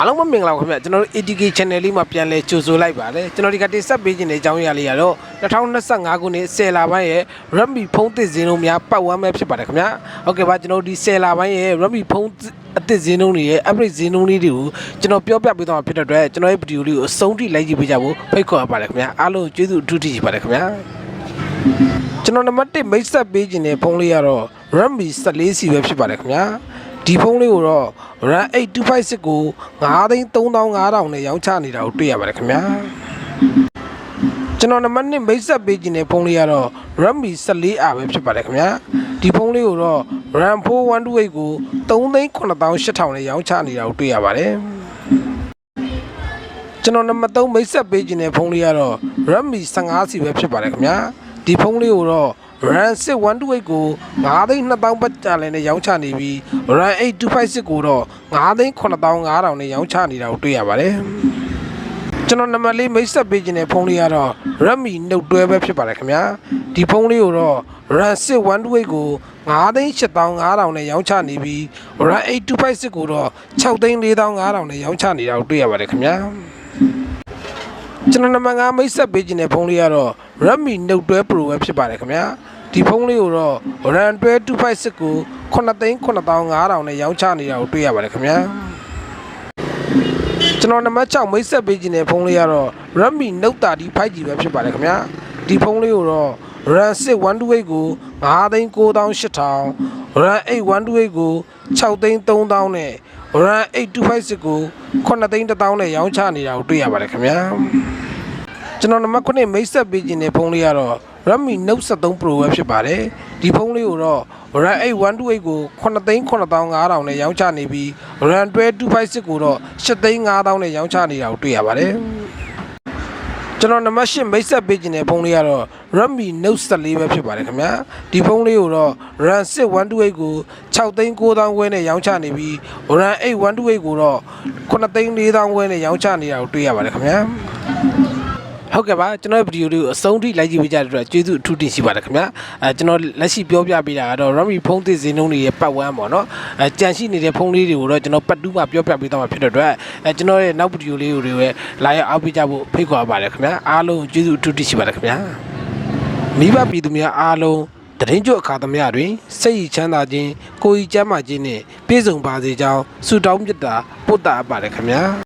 အားလုံးပဲမင်္ဂလာပါခင်ဗျကျွန်တော်တို့ ATK channel လေးမှာပြန်လဲကြိုဆိုလိုက်ပါတယ်ကျွန်တော်ဒီကတင်ဆက်ပေးခြင်းတဲ့အကြောင်းအရာလေးကတော့2025ခုနှစ်10လပိုင်းရဲ့ Redmi ဖုန်းသစ်ဈေးနှုန်းများပတ်ဝန်းမဲ့ဖြစ်ပါတယ်ခင်ဗျဟုတ်ကဲ့ပါကျွန်တော်တို့ဒီ10လပိုင်းရဲ့ Redmi ဖုန်းအသစ်ဈေးနှုန်းတွေရဲ့ upgrade ဈေးနှုန်းလေးတွေကိုကျွန်တော်ပြောပြပေးသွားမှာဖြစ်တဲ့အတွက်ကျွန်တော်ရဲ့ဗီဒီယိုလေးကိုအဆုံးထိလိုက်ကြည့်ပေးကြဖို့ဖိတ်ခေါ်ပါတယ်ခင်ဗျအားလုံးကျေးဇူးအထူးတင်ရှိပါတယ်ခင်ဗျကျွန်တော်နံပါတ်1မိတ်ဆက်ပေးခြင်းတဲ့ဖုန်းလေးကတော့ Redmi 14C ပဲဖြစ်ပါတယ်ခင်ဗျာ ဒီဖုန်းလေးကိုတော့ RAM 8256ကို9,3500နဲ့ရောင်းချနေတာကိုတွေ့ရပါတယ်ခင်ဗျာကျွန်တော်နံပါတ်1မိတ်ဆက်ပေးခြင်းတဲ့ဖုန်းလေးကတော့ Redmi 14R ပဲဖြစ်ပါတယ်ခင်ဗျာဒီဖုန်းလေးကိုတော့ RAM 4128ကို3,9800နဲ့ရောင်းချနေတာကိုတွေ့ရပါတယ်ကျွန်တော်နံပါတ်3မိတ်ဆက်ပေးခြင်းတဲ့ဖုန်းလေးကတော့ Redmi 15C ပဲဖြစ်ပါတယ်ခင်ဗျာဒီဖုန်းလေးကိုတော့ RAM 6128ကို9,2000ပတ်ကြလဲနဲ့ရောင်းချနေပြီး RAM 8256ကိုတော့9,9500နဲ့ရောင်းချနေတာကိုတွေ့ရပါတယ်ကျွန်တော်နံပါတ်လေးမိတ်ဆက်ပေးခြင်းတဲ့ဖုန်းလေးကတော့ Redmi Note 12ပဲဖြစ်ပါတယ်ခင်ဗျာဒီဖုန်းလေးကိုတော့ RAM 6128ကို9,8500နဲ့ရောင်းချနေပြီး RAM 8256ကိုတော့6,4500နဲ့ရောင်းချနေတာကိုတွေ့ရပါတယ်ခင်ဗျာ ကျွန်တော်နံပါတ်5မိတ်ဆက်ပေးခြင်းတဲ့ဖုန်းလေးကတော့ Redmi Note 12 Pro ပဲဖြစ်ပါတယ်ခင်ဗျာဒီဖုန်းလေးကိုတော့ RAM 256ကို9,9500နဲ့ရောင်းချနေတာကိုတွေ့ရပါတယ်ခင်ဗျာကျွန်တော်နံပါတ်6မိတ်ဆက်ပေးခြင်းတဲ့ဖုန်းလေးကတော့ Redmi Note 30 5G ပဲဖြစ်ပါတယ်ခင်ဗျာဒီဖုန်းလေးကိုတော့ RAM 6128ကို9,9800 RAM 8128ကို6,3000နဲ့ RAM 8256ကို9,1000နဲ့ရောင်းချနေတာကိုတွေ့ရပါတယ်ခင်ဗျာကျွန်တော်နံပါတ်9မိတ်ဆက်ပေးခြင်းတဲ့ဖုန်းလေးကတော့ Redmi Note 73 Pro ပဲဖြစ်ပါတယ်ဒီဖုန်းလေးကိုတော့ RAM 8128ကို9,9500နဲ့ရောင်းချနေပြီး RAM 256ကိုတော့8,5000နဲ့ရောင်းချနေတာကိုတွေ့ရပါတယ် ကျွန်တော်နံပါတ်10မိတ်ဆက်ပေးခြင်းတဲ့ဖုန်းလေးကတော့ Redmi Note 14ပဲဖြစ်ပါတယ်ခင်ဗျာဒီဖုန်းလေးကိုတော့ RAM 6128ကို6,9000ဝဲနဲ့ရောင်းချနေပြီး RAM 8128ကိုတော့9,4000ဝဲနဲ့ရောင်းချနေတာကိုတွေ့ရပါတယ်ခင်ဗျာ ဟုတ်ကဲ့ပါကျွန်တော်ဗီဒီယိုလေးကိုအဆုံးထိလိုက်ကြည့်ပေးကြတဲ့အတွက်ကျေးဇူးအထူးတင်ရှိပါတယ်ခင်ဗျာအဲကျွန်တော်လက်ရှိပြောပြပေးတာကတော့ Redmi ဖုန်းသစ်ဈေးနှုန်းတွေရဲ့ပတ်ဝန်းပေါ့နော်အဲကြန့်ရှိနေတဲ့ဖုန်းလေးတွေကိုတော့ကျွန်တော်ပတ်တူးမှာပြောပြပေးသွားမှာဖြစ်တဲ့အတွက်အဲကျွန်တော်ရဲ့နောက်ဗီဒီယိုလေးတွေကိုလည်းလာရောက်အားပေးကြဖို့ဖိတ်ခေါ်ပါတယ်ခင်ဗျာအားလုံးကျေးဇူးအထူးတင်ရှိပါတယ်ခင်ဗျာမိဘပြည်သူများအားလုံးတရင်ကျွတ်အခါသမယတွင်စိတ်ရည်ချမ်းသာခြင်းကိုယ်ရည်ကျမ်းမာခြင်းနှင့်ပြည့်စုံပါစေကြောင်းဆုတောင်းမြတ်တာပို့တာအပ်ပါတယ်ခင်ဗျာ